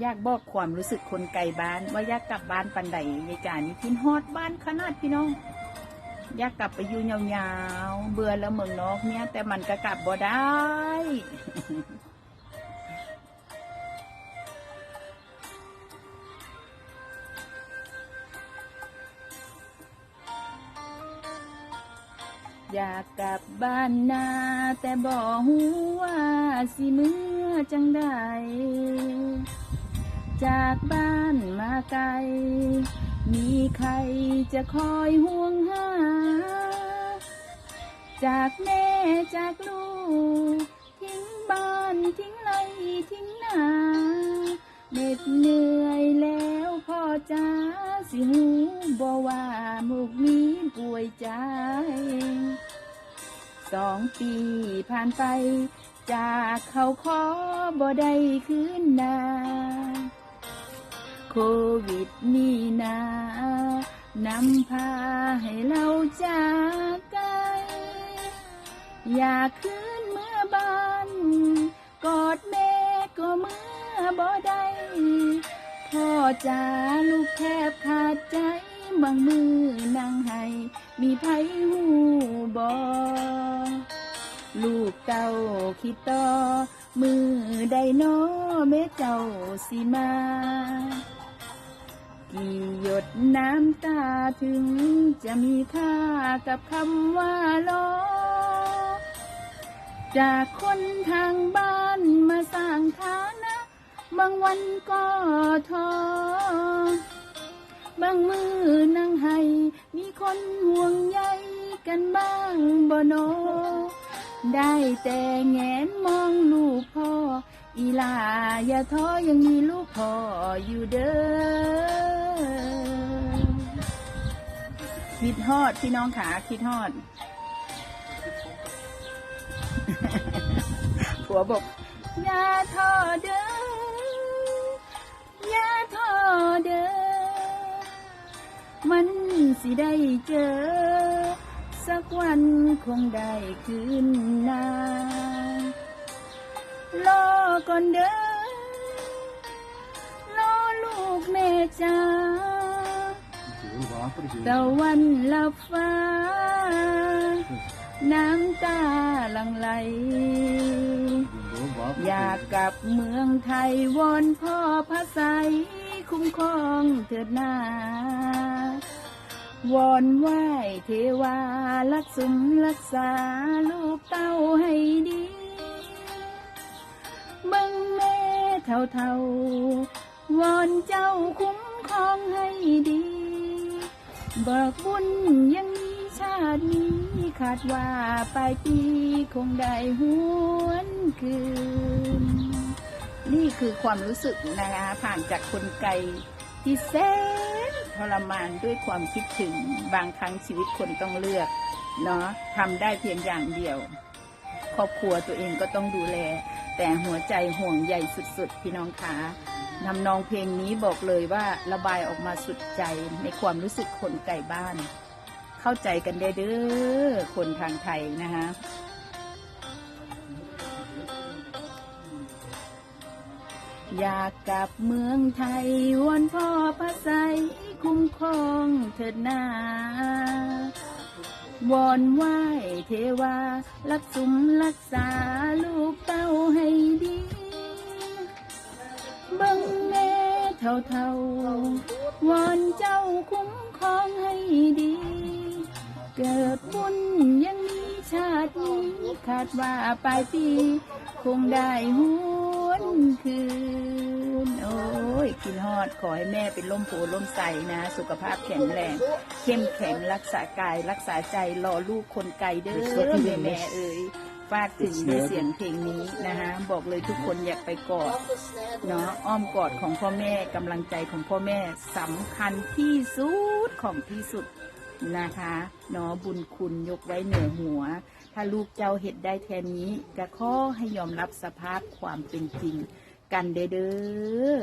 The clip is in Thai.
อยากบอกความรู้สึกคนไกลบ้านว่าอยากกลับบ้านปันใดยายจานี่คิดฮอดบ้านขนาดพี่น้อง อยากกลับไปอยู่ยาวๆเบื่อแล้วเมืองนอกเนี่ย แต่มันก็กลับบ่ได้อยากกลับบ้านนาแต่บ่ฮู้ว่าสิเมื่อจังใด จากบ้านมาไกล มีใครจะคอยห่วงหา จากแม่จากลูก ทิ้งบ้านทิ้งไรทิ้งนาเหน็ดเหนื่อยแล้วพ่อจ้าสิหูบ่ว่ามุกนี้ป่วยใจ สองปีผ่านไปจากเขาขอบ่ได้คืนนา โควิดนี่นานำพาให้เราจากกันอยากคืนเมื่อบ้านกอดแม่ก็เมื่อบ่ได้พ่อจ๋าลูกแทบขาดใจบางมือนั่งให้มีไผหูบอลูกเต้าคิดต่อมือใดน้อแม่เจ้าสิมา กี่หยดน้ำตาถึงจะมีค่ากับคำว่ารอจากคนทางบ้านมาสร้างฐานะ บางวันก็ท้อบางมือนั่งให้มีคนห่วงใยกันบ้างบ่โนได้แต่แงนมองลูกพ่อ อีลาอย่าท้อยังมีลูกพ่ออยู่เด้อ คิดฮอดพี่น้องขาคิดฮอด ผัวบอกอย่าท้อเด้ออย่าท้อเด้อมันสิได้เจอ สักวันคงได้คืนนารอก่อนเด้อรอลูกแม่จ้า ตะวันลับฟ้า น้ำตาหลังไหล อยากกลับเมืองไทยวอนพ่อพระใสยคุ้มครองเถิดนาวอนไหว้เทวารักสุมรักษาลูกเต้าให้ดีเบังแม่เท่าเท่าๆวอนเจ้าคุ้มครองให้ดี เบิกบุญยังมีชาตินี้คาดว่าปลายปีคงได้หวนคืน นี่คือความรู้สึกนะคะผ่านจากคนไกลที่แสนทรมานด้วยความคิดถึงบางครั้งชีวิตคนต้องเลือกเนาะทำได้เพียงอย่างเดียว ครอบครัวตัวเองก็ต้องดูแล แต่หัวใจห่วงใยสุดๆ พี่น้องคะ นำนองเพลงนี้บอกเลยว่าระบายออกมาสุดใจในความรู้สึกคนไกลบ้าน เข้าใจกันได้เด้อคนทางไทยนะคะอยากกลับเมืองไทย วนพ่อพระใสคุ้มครองเถิดนาวอนไหว้เทวา รักสุมรักษา ลูกเต้าให้ดีเบัง เท่าเท่าๆวอนเจ้าคุ้มครองให้ดี เกิดบุญยังมีชาตินี้คาดว่าปลายปี คงได้หวนคืน โอ้ยกินฮอดขอให้แม่เป็นล่มโพล่มใสนะ สุขภาพแข็งแรง เข้มแข็งรักษากาย รักษาใจรอลูกคนไกลเด้อแม่แม่เอ่ย ฝากถึงในเสียงเพลงนี้นะฮะบอกเลยทุกคนอยากไปกอดเนาะอ้อมกอดของพ่อแม่กำลังใจของพ่อแม่สำคัญที่สุดของที่สุดนะคะเนาะบุญคุณยกไว้เหนือหัว ถ้าลูกเจ้าเห็ดได้แทนนี้ก็ขอให้ยอมรับสภาพความเป็นจริงกันเด้อ